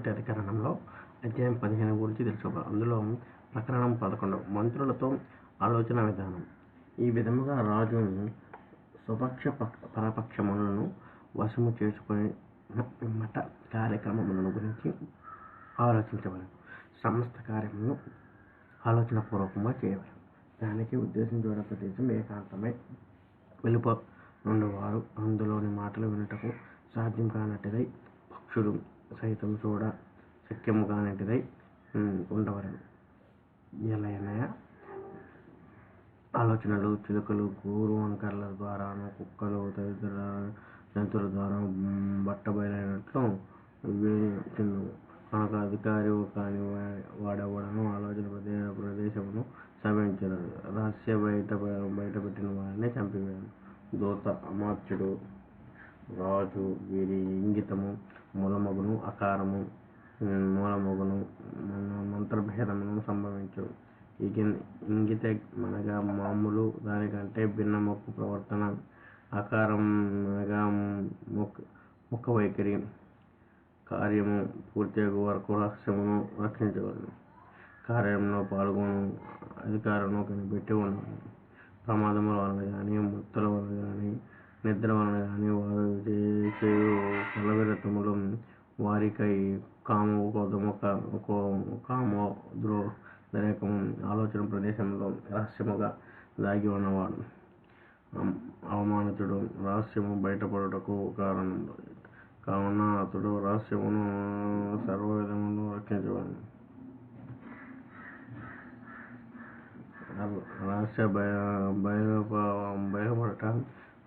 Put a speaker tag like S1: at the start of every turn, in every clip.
S1: మొదటి అధికరణంలో అధ్యాయం పదిహేను గురించి తెలుసుకోవాలి అందులో ప్రకరణం పదకొండు. మంత్రులతో ఆలోచన విధానం. ఈ విధముగా రాజు స్వపక్ష పరపక్షములను వశము చేసుకుని పిమ్మట కార్యక్రమములను గురించి ఆలోచించవలను సమస్త కార్యములను ఆలోచనపూర్వకంగా చేయవలను దానికి ఉద్దేశించిన ప్రదేశం ఏకాంతమై వెళ్ళిపో నుండి వారు అందులోని మాటలు వినుటకు సాధ్యం కానట్టిదై పక్షులు సైతం చూడ శక్యము కానట్టిదై ఉమ్, ఉండవలను. ఆలోచనలు చిలుకలు గూరు వంకర్ల ద్వారాను కుక్కలు తదితర జంతువుల ద్వారా మ్, బట్టబయలైనట్లు వీచును కనుక అధికారి కాని వా- ఆలోచన ప్రదే ప్రదేశమును సమయించరు రహస్య బయట బయట పెట్టిన వారిని చంపివేయను దూత అమాత్యుడు రాజు వీరి ఇంగితము మూలమగును అకారము మూలమగును మన- మంత్రభేదమును సంభవించు. ఇక ఇంగిత అనగా మామూలు దానికంటే భిన్నముకు ప్రవర్తన. ఆకారం అనగా ముఖ ముఖ వైఖరి. కార్యము పూర్తిగా వరకు రహస్యమును రక్షించగలను కార్యంలో పాల్గొను అధికారము కనిపెట్టి ఉండవలను ప్రమాదముల వలన కానీ మత్తుల వలన కానీ నిద్ర వలన కానీ చేయు బలవీరతములు వారికై కాము కోదము కాము ద్రో దరేకము ఆలోచన ప్రదేశంలో రహస్యముగా దాగి ఉన్నవాడు. అవమానితుడు రహస్యము బయటపడుటకు కారణం కావున అతడు రహస్యమును సర్వవిధములు రక్షించవాడు. రహస్య భయ బయలుప బయలుపడట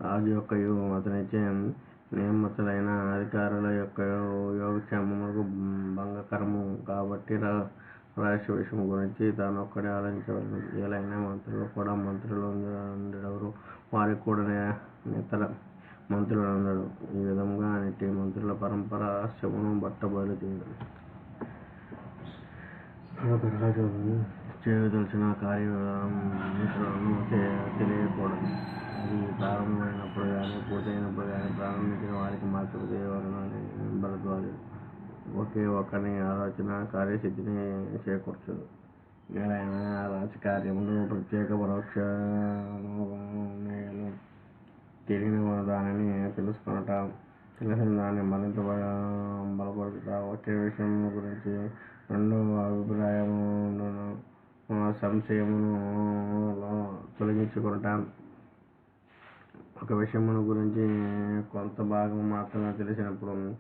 S1: రాజు యొక్క అతనిచే నియమితులైన అధికారుల యొక్క యోగక్షేమములకు భంగకరము కాబట్టి రహస్య విషయం గురించి తాను ఒక్కడే ఆలోచించవలను. ఏలైన మంత్రులు కూడా మంత్రులు ఉండేవారు. వారికి కూడా నే- ఇతర మంత్రులు ఉండడు ఈ విధంగా నేటి మంత్రుల పరంపర రహస్యమును బట్టబయలు చేయడం ఒక రాజు తెలియకూడదు. ప్రారంభమైనప్పుడు కానీ పూర్తయినప్పుడు కానీ ప్రారంభించిన వారికి మాత్రం చేయవలనని భరద్వాజు ఒకే ఒక్కని ఆలోచన కార్యసిద్ధిని చేకూర్చదు ఏదైనా రాజకార్యములు ప్రత్యేక పరోక్ష నిర్ణయాలు తెలియని దానిని తెలుసుకొనటం తెలిసిన దాన్ని మరింత బల- ఒకే విషయం గురించి రెండు అభిప్రాయములను సంశయమును తొలగించుకుంటాం ఒక విషయమును గురించి కొంత భాగం మాత్రమే తెలిసినప్పుడు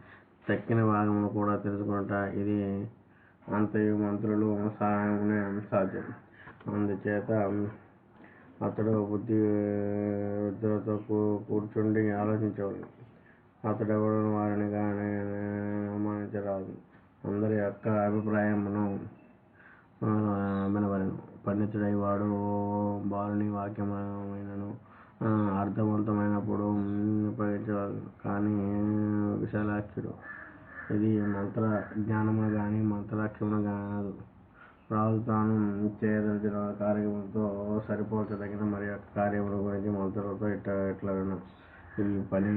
S1: తక్కిన భాగమును కూడా తెలుసుకొనట ఇది అంతయు మంత్రులు సహాయమునే సాధ్యం. అందుచేత అతడు బుద్ధి వృద్ధులతో కూ- కూర్చుండి అతడు అతడెవడు వారిని కానీ అనుమానించరాదు అందరి యొక్క అభిప్రాయమును వినవలను. పండితుడై వాడు బాలుని వాక్యమైనను అర్థవంతమైనప్పుడు మ్, కానీ విశాలాఖ్యుడు ఇది మంత్ర జ్ఞానము కానీ మంత్రాఖ్యమును కాదు. రాజు తాను చేయదలిచిన కార్యములతో సరిపోల్చదగిన మరి యొక్క కార్యముల గురించి మంత్రులతో ఇట్ట ఇట్లా ఈ పని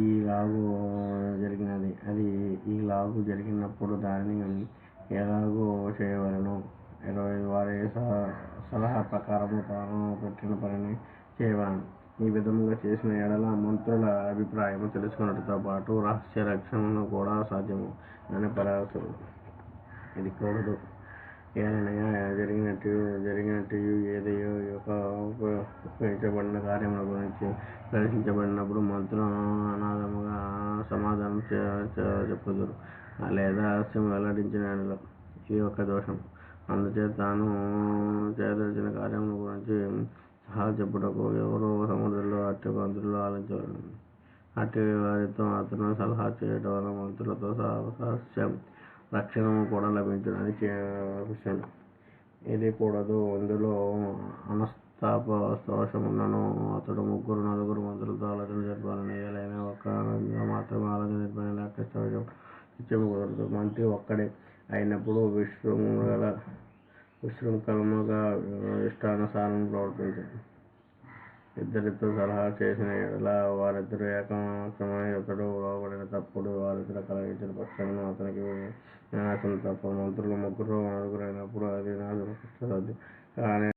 S1: ఈ లాగు జరిగినది. అది ఈ లాగు జరిగినప్పుడు దానిని ఎలాగో చేయవలను. ఇరవై వారి సలహా ప్రకారము తాను పెట్టిన పనిని చేయవలను ఈ విధముగా చేసిన ఎడల మంత్రుల అభిప్రాయము తెలుసుకున్నట్టుతో పాటు రహస్య రక్షణను కూడా సాధ్యము అని పరాశరు. ఇది కూడదు. ఏదైనా జరిగినట్టు జరిగినట్టు ఏదయో యొక్క ఉపయోగించబడిన కార్యముల గురించి ప్రదర్శించబడినప్పుడు మంత్రులు అనాథముగా సమాధానం చే- చెప్పుదురు. లేదా రహస్యం వెల్లడించిన యెడల ఇది ఒక దోషం. అందుచేత తాను చేయదలిచిన కార్యముల గురించి సహా చెప్పుటకు ఎవరు సముద్రంలో అట్టి మంత్రులు ఆలోచించడం అట్టి వారితో అతను సలహా చేయడం వల్ల మంత్రులతో సహస్యం రహస్యం రక్షణము కూడా లభించడానికి విషయం ఇది కూడదు. ఇందులో అనస్తాప దోషమున్నను అతడు ముగ్గురు నలుగురు మంత్రులతో ఆలోచన జరపాలని ఏలైనా ఒక్క మాత్రమే ఆలోచన జరపాలని లెక్క నిత్యము కుదరదు. మంత్రి ఒక్కడే అయినప్పుడు విశృంఖల విశృంఖలముగా ఇష్టానుసారం ప్రవర్తించండి. ఇద్దరితో సలహా చేసిన ఎడల వారిద్దరు ఏకమై ఇతడు లోబడిన తప్పుడు వారిద్దరూ కలిగించిన పక్షమున అతనికి వినాశం తప్ప మంత్రులు ముగ్గురు నలుగురైనప్పుడు అది నాశనం కానీ